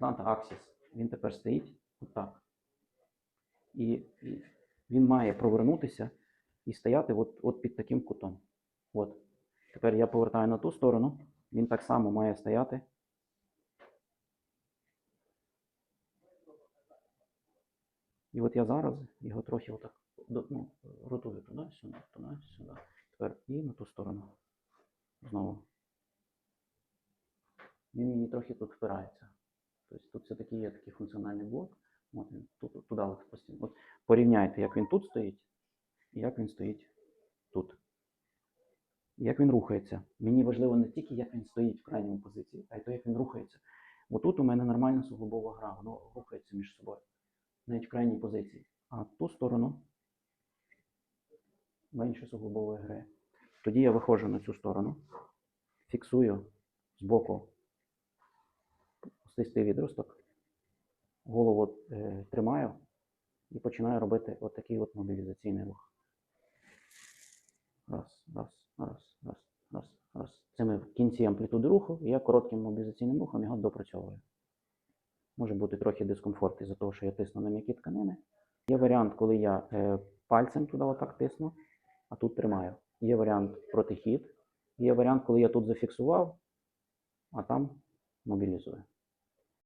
планта аксіс. Він тепер стоїть отак. І, він має провернутися і стояти от, от під таким кутом. От. Тепер я повертаю на ту сторону, він так само має стояти. І от я зараз його трохи отак ну, ротую туди, сюди, туди, сюди. Тепер і на ту сторону. Знову. Він мені трохи тут впирається. Тобто тут все-таки є такий функціональний блок. От він тут, туди постійно. От порівняйте, як він тут стоїть, і як він стоїть тут. Як він рухається. Мені важливо не тільки, як він стоїть в крайньому позиції, а й то, як він рухається. Отут у мене нормальна суглобова гра, воно рухається між собою. Навіть в крайній позиції. А ту сторону менше суглобової гри. Тоді я виходжу на цю сторону, фіксую з слизький відросток, голову е, тримаю і починаю робити от от мобілізаційний рух. Раз, раз, раз, раз, раз, раз. Це ми в кінці амплітуди руху, і я коротким мобілізаційним рухом його допрацьовую. Може бути трохи дискомфорт із-за того, що я тисну на м'які тканини. Є варіант, коли я е, пальцем туди отак тисну, а тут тримаю. Є варіант протихід. Є варіант, коли я тут зафіксував, а там мобілізую.